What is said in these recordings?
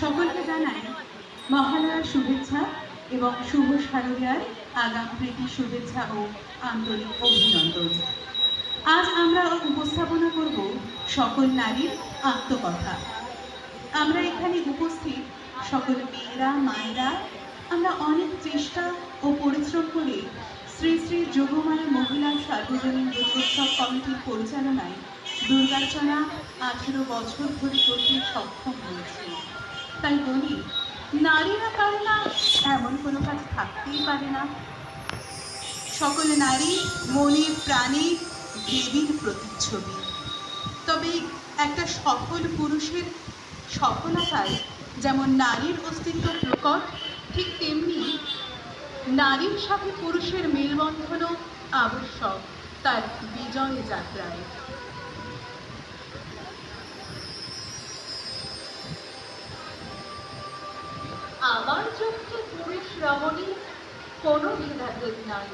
সকলকে জানাই মহালয়ার শুভেচ্ছা এবং শুভ শারদীয়ার আগাম প্রীতি শুভেচ্ছা ও আন্তরিক অভিনন্দন। আজ আমরা উপস্থাপনা করব সকল নারীর আত্মকথা। আমরা এখানে উপস্থিত সকল মেয়েরা, মায়েরা, আমরা অনেক চেষ্টা ও পরিশ্রম করে শ্রী শ্রী যোগমায়া মহিলা সার্বজনীন দুর্গোৎসব কমিটির পরিচালনায় দুর্গার্চনা আঠেরো বছর ধরে করতে সক্ষম হয়েছে। তাই বলি, নারীরা পারে না, এমন কোনো কাজ থাকতেই পারে না। সকল নারী মনের প্রাণে দেবীর প্রতিচ্ছবি। তবে একটা সফল পুরুষের সফলতায় যেমন নারীর অস্তিত্ব প্রকট, ঠিক তেমনি নারীর সাথে পুরুষের মেলবন্ধনও আবশ্যক, তার বিজয় যাত্রায় রমণী কোনো ভেদাভেদ নাই।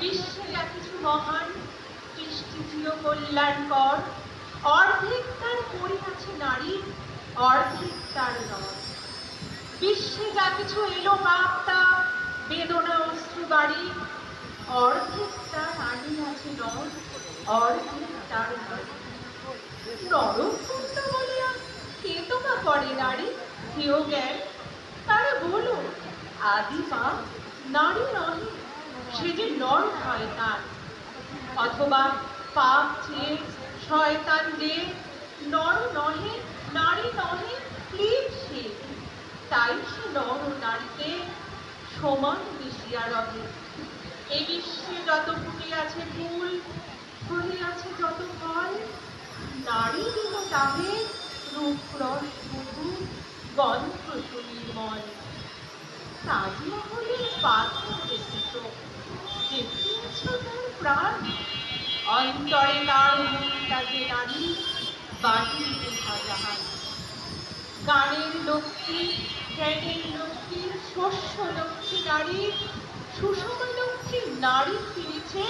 বিশ্বে যা কিছু মহান, সৃষ্টি চির কল্যাণকর। অর্ধেক তার পরিহাছে নারী, অর্ধেক তার নয় বিশ্বে যা কিছু এলো মাপতা বেদনা, অশ্রু, বাড়ি, অর্ধেক তার আনি আছে নর, অর্ধেক তার নরকন্যা বলিয়া, কে তোমা করে নারী? কেউ জ্ঞান, তারা আদি মা নারী নহে সে যে নর তার অথবা পাপ চেয়ে শয়তান যে নর নহে, নারী নহে ক্লীব সে। তাই সে নর ও নারীতে সমান মিশিয়া রহে। এ বিশ্বে যত ফুটে আছে ফুল, ফুলে আছে যত ফল, নারী দিল তাহে রূপ রস মধু গন্ধ সুনির্মল তাজমহলের পাত্র দেখেছ দেখিয়েছ তার প্রাণ অন্তরে তার মুক্তাজে নারী বাটির শাহজাহান গানের লক্ষ্মী জ্ঞানের লক্ষ্মী, শস্য লক্ষ্মী নারী, সুষমা লক্ষ্মী নারী ফিরেছে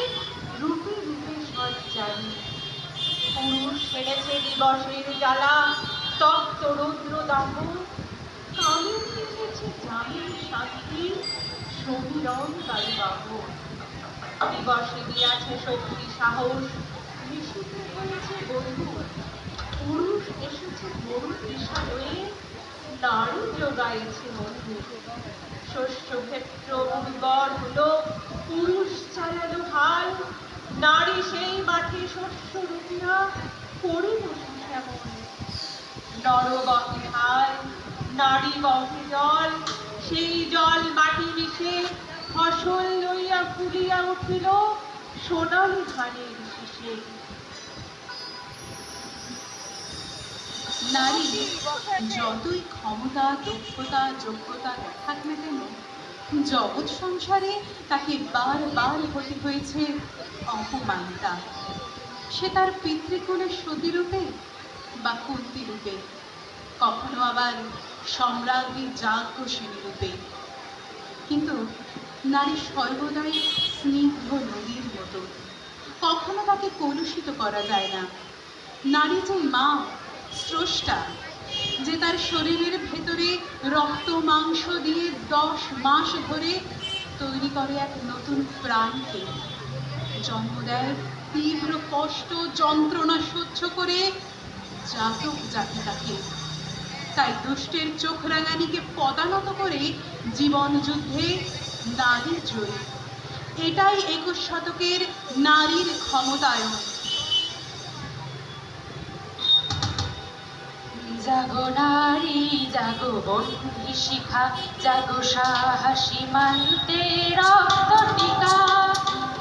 রূপে রূপে সজ্জানি পুরুষ ফেলেছে দিবসের জ্বালা, তপ্ত রৌদ্র দাহ ফিরেছে জামিন শান্তি সমীরণ গাইবাহ দিবসে দিয়াছে শক্তি, সাহস। নিষিদ্ধ হয়েছে বন্ধু। পুরুষ এসেছে মরু তৃষা নারী যোগাইছে বন্ধু শস্য ক্ষেত্র উর্বর হলো, পুরুষ চালালো হাল। নারী সেই মাঠে শস্য রুপিয়া করে বসে কেমন নর বহে হাল নারী বহে জল, সেই জল মাটি মিশে ফসল লইয়া ফুলিয়া উঠিল সোনালি ধানের শীষে। নারী যতই ক্ষমতা, দক্ষতা, যোগ্যতা দেখাক না কেন জগৎ সংসারে তাকে বারবার হতে হয়েছে অপমানিতা। সে তার পিতৃকুলের সতীরূপে বা কুন্তিরূপে কখনো আবার সম্রাজ্ঞী যাজ্ঞসেনী রূপে কিন্তু নারী সর্বদাই স্নিগ্ধ নদীর মতো। কখনো তাকে কলুষিত করা যায় না। নারী যে মা, স্রষ্টা, যে তার শরীরের ভেতরে রক্ত মাংস দিয়ে দশ মাস ধরে তৈরি করে এক নতুন প্রাণকে, জন্ম দেয় তীব্র কষ্ট, যন্ত্রণা সহ্য করে জাতক জাতিকাকে। তাই দুষ্টের চোখ রাঙানিকে পদানত করে জীবন যুদ্ধে নারী জয়ী এটাই একুশ শতকের নারীর ক্ষমতায়ন। জাগো নারী, জাগো বন্ধি শিখা, জাগো সাহসী মানতে রক্ত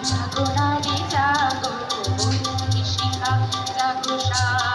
জাগো নারী, জাগো বন্ধি শিখা, জাগো সাহসী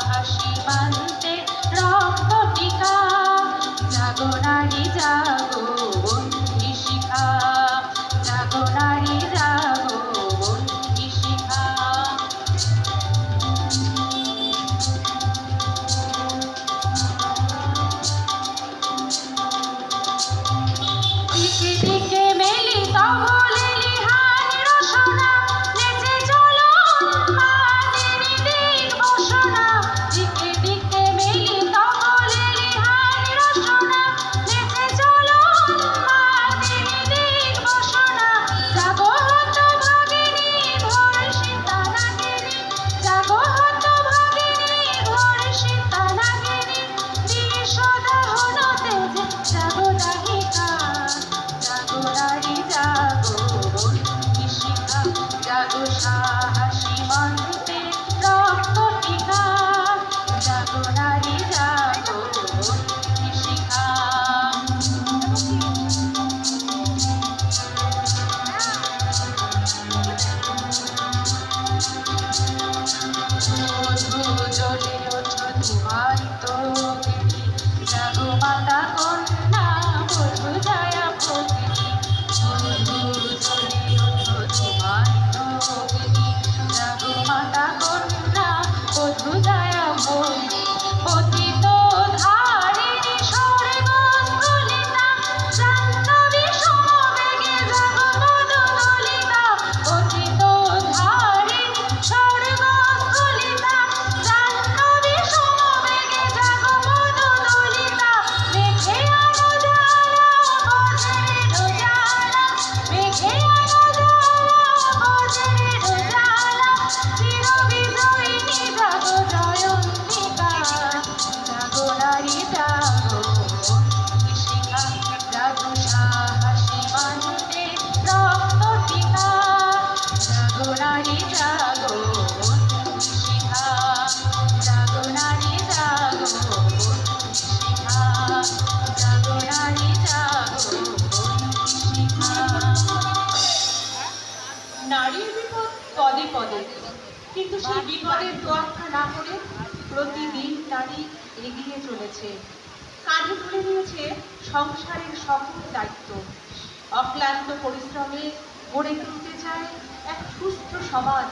প্রতিদিন নারী এগিয়ে চলেছে। কাঁধে তুলে নিয়েছে সংসারের সকল দায়িত্ব। অক্লান্ত পরিশ্রমে গড়ে তুলতে চায় এক সুস্থ সমাজ।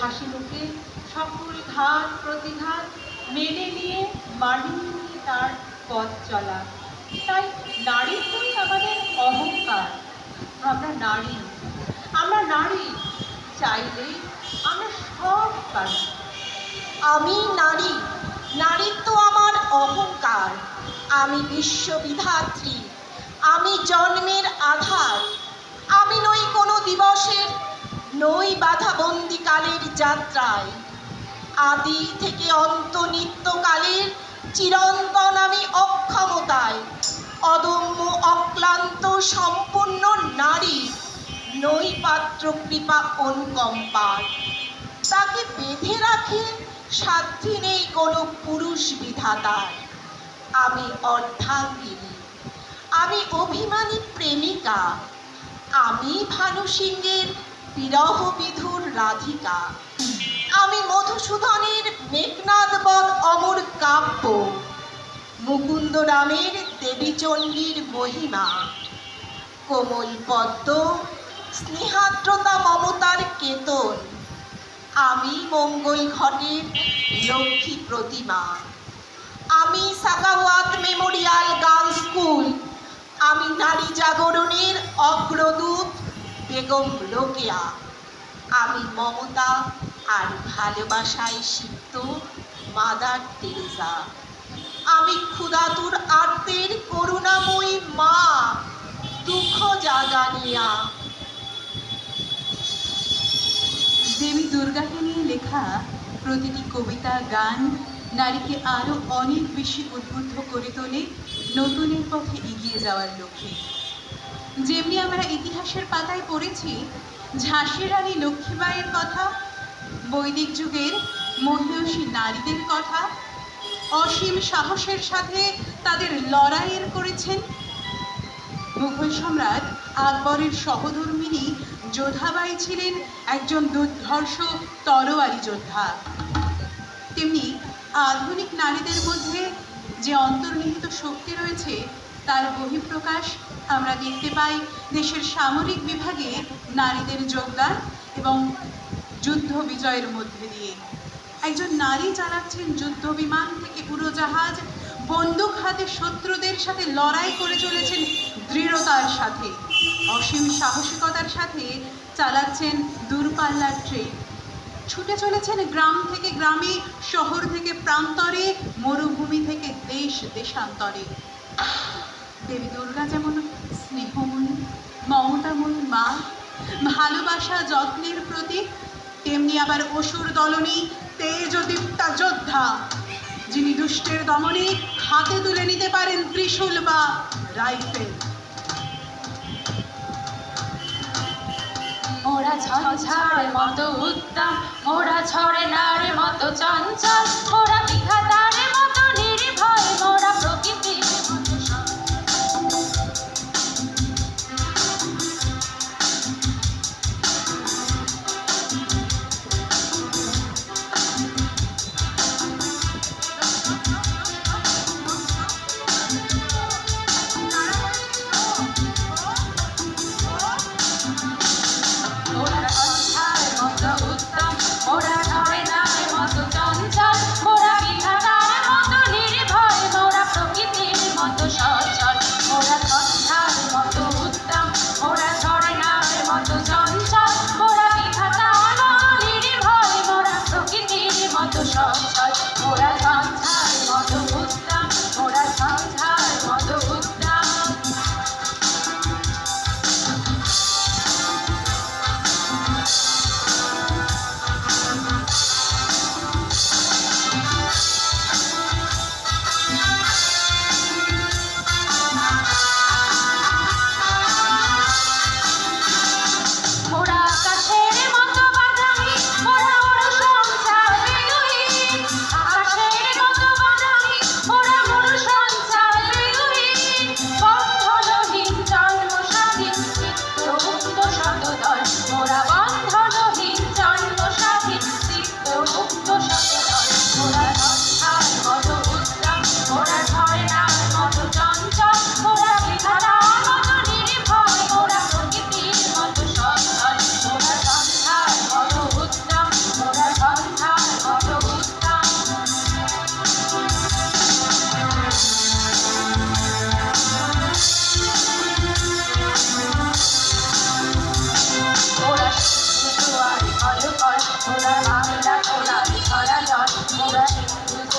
হাসি মুখে সকল ঘাত প্রতিঘাত মেনে নিয়ে মানিয়ে নিয়ে তার পথ চলা। তাই নারীত্বই আমাদের অহংকার। আমরা নারী। আমরা নারী। চাইলে আমরা সব পারি। আমি নারী। নারীত্ব আমার অহংকার। আমি বিশ্ববিধাত্রী। আমি জন্মের আধার। আমি নই কোনো দিবসের নই বাধাবন্দি কালের যাত্রায়। আদি থেকে অন্ত নিত্যকালের চিরন্তন আমি অক্ষমতায়। অদম্য, অক্লান্ত, সম্পূর্ণ নারী। নই পাত্র কৃপা অনুকম্পার। তাকে বেঁধে রাখে সাধ্যি নেই কোনো পুরুষ বিধাতার আমি অর্ধাঙ্গিনী। আমি অভিমানী প্রেমিকা। আমি ভানু সিংহের বিরহ বিধুর রাধিকা। আমি মধুসূদনের মেঘনাদবধ অমর কাব্য। মুকুন্দ রামের দেবীচণ্ডীর মহিমা। কোমল পদ্ম স্নেহাদ্রতা মমতার কেতন। আমি মঙ্গল ঘটের লক্ষ্মী প্রতিমা। আমি সাকাওয়াত মেমোরিয়াল গার্লস স্কুল। আমি নারী জাগরণের অগ্রদূত বেগম রোকেয়া। আমি মমতা আর ভালোবাসায় সিক্ত মাদার তেরেসা আমি ক্ষুধাতুর আর্তের করুণাময়ী মা, দুঃখ জাগানিয়া দেবী দুর্গাকে নিয়ে লেখা প্রতিটি কবিতা, গান নারীকে আরও অনেক বেশি উদ্বুদ্ধ করে তোলে নতুনের পথে এগিয়ে যাওয়ার লক্ষ্যে। যেমনি আমরা ইতিহাসের পাতায় পড়েছি ঝাঁসির রানী লক্ষ্মীবাইয়ের কথা, বৈদিক যুগের মহিয়সী নারীদের কথা, অসীম সাহসের সাথে তাদের লড়াইয়ের করেছেন মুঘল সম্রাট আকবরের সহধর্মিনী যোধাবাই ছিলেন একজন দুর্ধর্ষ তরোয়ারি যোদ্ধা। তেমনি আধুনিক নারীদের মধ্যে যে অন্তর্নিহিত শক্তি রয়েছে, তার বহিঃপ্রকাশ আমরা দেখতে পাই দেশের সামরিক বিভাগে নারীদের যোগদান এবং যুদ্ধ বিজয়ের মধ্যে দিয়ে। একজন নারী চালাচ্ছেন যুদ্ধ বিমান থেকে উড়োজাহাজ বন্দুক হাতে শত্রুদের সাথে লড়াই করে চলেছেন দৃঢ়তার সাথে। অসীম সাহসিকতার সাথে চালাচ্ছেন দূরপাল্লার ট্রেন। ছুটে চলেছেন গ্রাম থেকে গ্রামে, শহর থেকে প্রান্তরে, মরুভূমি থেকে দেশ দেশান্তরে। দেবী দুর্গা যেমন স্নেহময়ী মমতাময়ী মা, ভালোবাসা যত্নের প্রতীক, তেমনি আবার অসুর দলনী তেজদীপ্তা যোদ্ধা। যিনি দুষ্টের দমনে হাতে তুলে নিতে পারেন ত্রিশূল বা রাইফেল। মোরা ঝঞ্ঝার মতো উত্তম মোরা ছড়ে নারে মতো চঞ্চল, মোরা বিধাতারে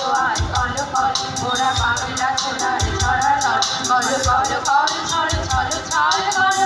সিন্ধু আর অলকল মোরা বাংলা সোনার ছড়া জল কল কল কল ছড় কল কল কল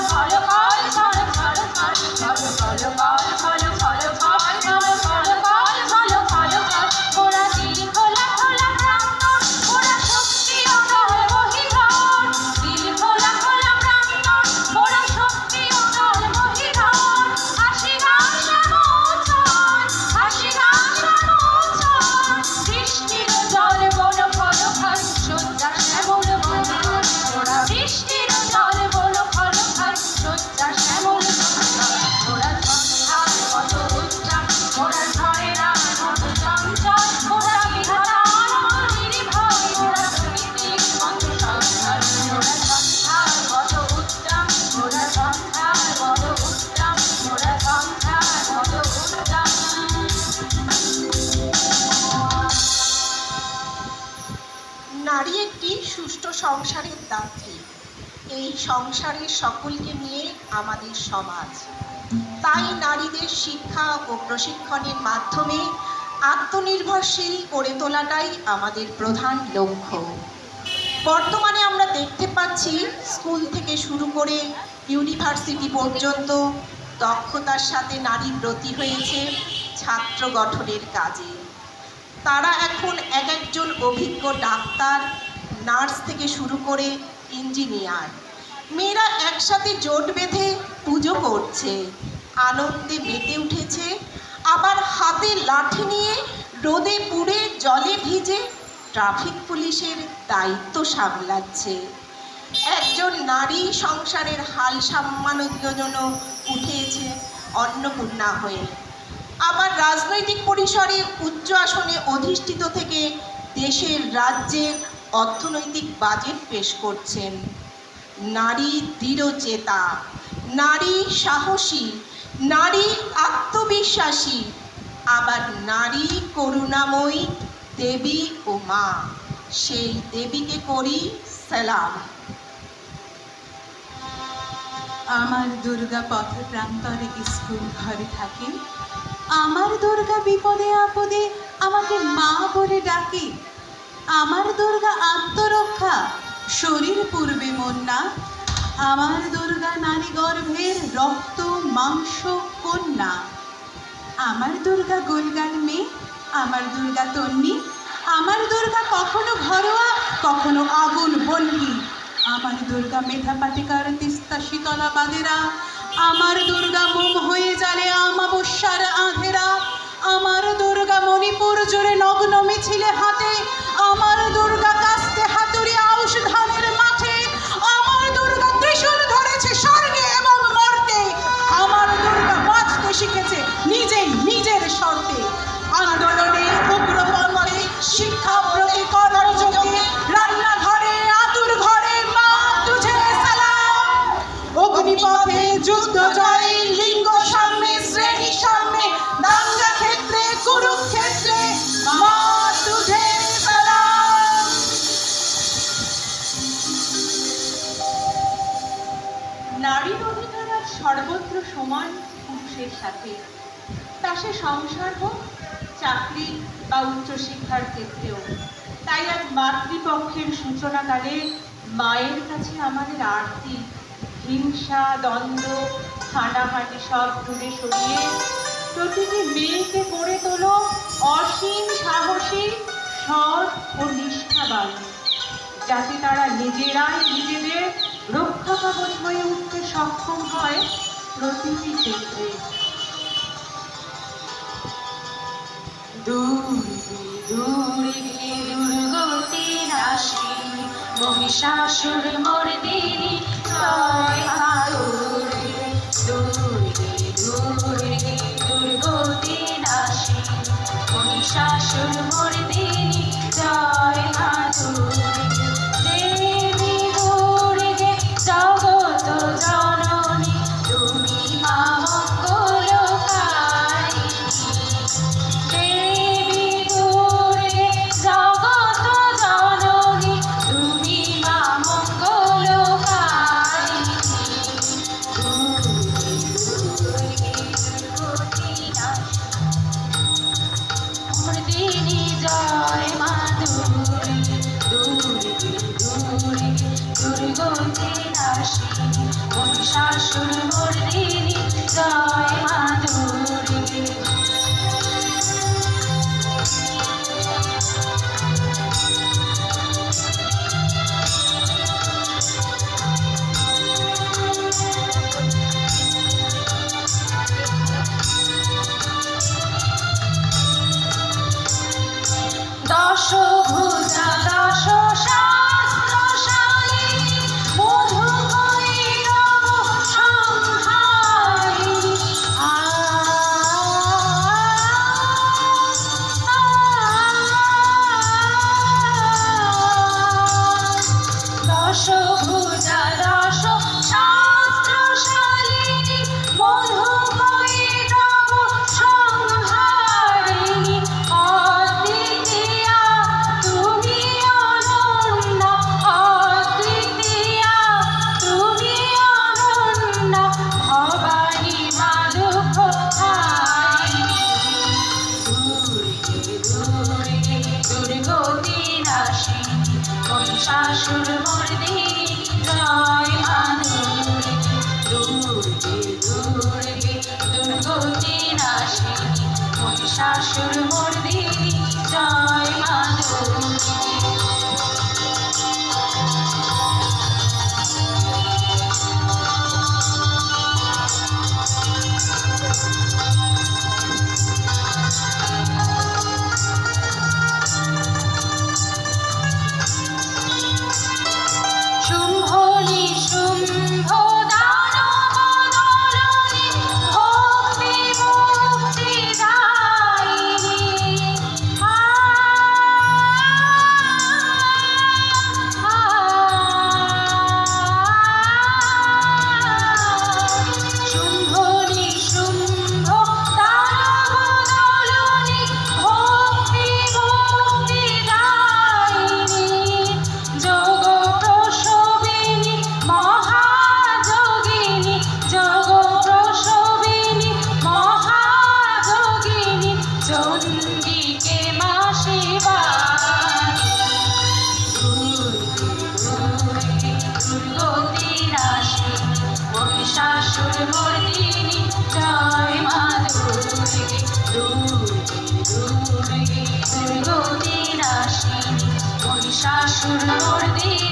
এই সংসারের সকলকে নিয়ে আমাদের সমাজ। তাই নারীদের শিক্ষা ও প্রশিক্ষণের মাধ্যমে আত্মনির্ভরশীল করে তোলাটাই আমাদের প্রধান লক্ষ্য। বর্তমানে আমরা দেখতে পাচ্ছি, স্কুল থেকে শুরু করে ইউনিভার্সিটি পর্যন্ত দক্ষতার সাথে নারী ব্রতী হয়েছে ছাত্র গঠনের কাজে। তারা এখন এক একজন অভিজ্ঞ ডাক্তার, নার্স থেকে শুরু করে ইঞ্জিনিয়ার। মেয়েরা একসাথে জোট বেঁধে পুজো করছে। আনন্দে মেতে উঠেছে। আবার হাতে লাঠি নিয়ে রোদে পুড়ে জলে ভিজে ট্রাফিক পুলিশের দায়িত্ব সামলাচ্ছে। একজন নারী সংসারের হাল সামানোর জন্য উঠেছে অন্নপূর্ণা হয়ে। আবার রাজনৈতিক পরিসরে উচ্চ আসনে অধিষ্ঠিত থেকে দেশের রাজ্যের অর্থনৈতিক বাজেট পেশ করছেন। নারী দৃঢ়চেতা, নারী সাহসী, নারী আত্মবিশ্বাসী, আবার নারী করুণাময়ী দেবী ও মা। সেই দেবীকে করি সালাম। আমার দুর্গা পথ প্রান্তরে স্কুল ঘরে থাকে। আমার দুর্গা বিপদে আপদে আমাকে মা বলে ডাকে। আমার দুর্গা আত্মরক্ষা, শরীর পূর্বে মন না। আমার দুর্গা নারী গর্ভের রক্ত, মাংস, কন্যা। আমার দুর্গা গোলগাল মেয়ে, আমার দুর্গা তন্নি। আমার দুর্গা কখনো ঘরোয়া, কখনো আগুন বন্যি আমার দুর্গা মেধা পাটিকার তিস্তা শীতলা বাদেরা আমার দুর্গা মোম হয়ে জালে আমাবস্যার আধেরা। আমার দুর্গা মণিপুর জুড়ে শিক্ষার হোক, চাকরি বা উচ্চশিক্ষার ক্ষেত্রেও। তাই আজ মাতৃপক্ষের সূচনাকালে মায়ের কাছে আমাদের আরতি, হিংসা, দ্বন্দ্ব হাঁটাহাঁটি সব ঘুরে সরিয়ে প্রতিটি মেয়েকে করে তোল অসীম সাহসী, সৎ ও নিষ্ঠাবান। যাতে তারা নিজেরাই নিজেদের রক্ষা কবচ হয়ে উঠতে সক্ষম হয় প্রতিটি ক্ষেত্রে। দূরে দূরে দুর্গতি নাশি মহিষাসুর মর্দিনী জয় দুর্গতি নাশি মহিষাসুর মর্দিনী জয় আদুরে 啊。Lord, Lord, Lord, Lord, Lord,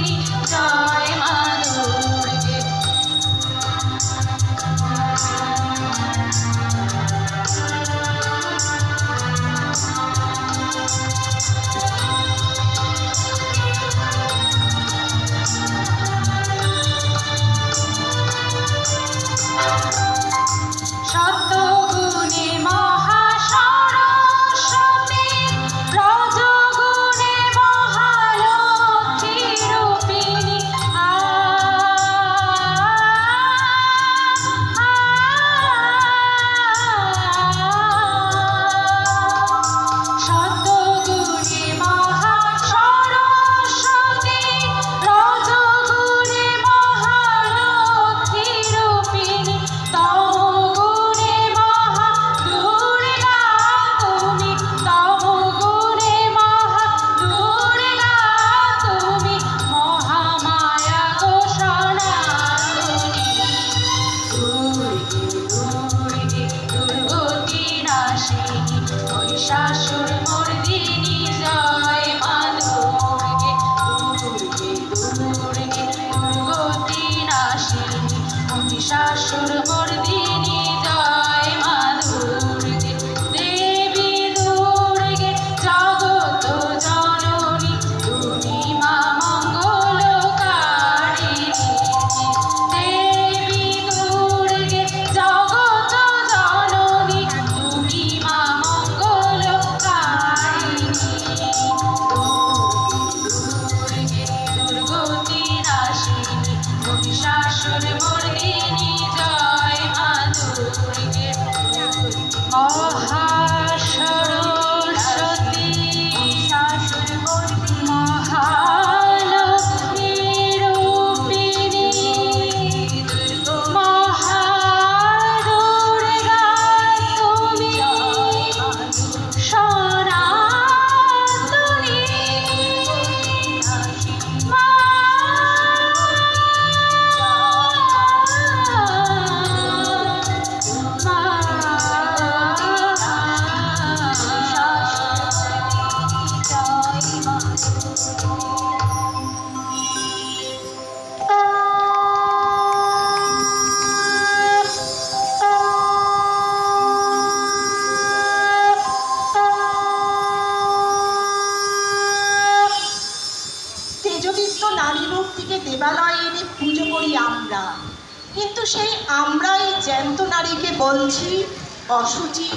অসুচি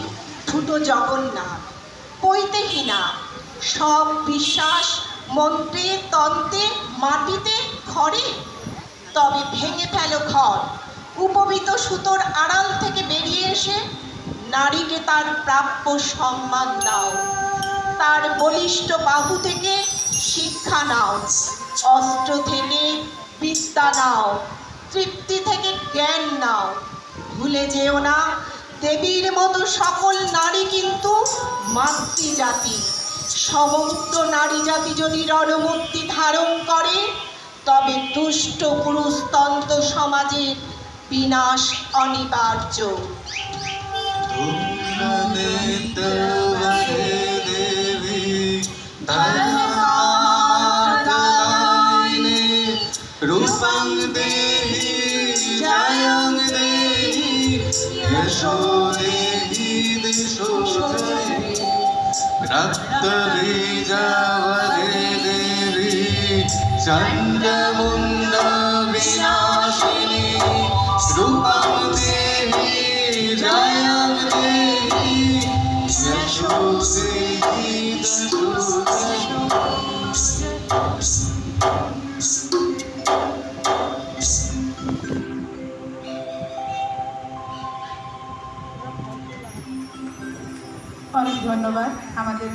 ঠুটো Jagannath. পৈতেহীনা সব বিশ্বাস মন্ত্রে, তন্ত্রে, মাটিতে খড়ে তবে ভেঙে ফেলো ঘর। উপবিত সুতোর আড়াল থেকে বেরিয়ে এসে নারীকে তার প্রাপ্য সম্মান দাও। তার বলিষ্ঠ বাহু থেকে শিক্ষা নাও। অস্ত্র থেকে বিদ্যা নাও। তৃপ্তি থেকে জ্ঞান নাও। ভুলে যেও না দেবীর মতো সকল নারী কিন্তু মাতৃজাতি। সমস্ত নারী জাতি যদি রণমূর্তি ধারণ করে, তবে দুষ্ট পুরুষতন্ত্র সমাজের বিনাশ অনিবার্য। सप्तबीजावरे देवी चन्द्रमुण्डविनाशिनी रूपं देवी जय ধন্যবাদ। আমাদের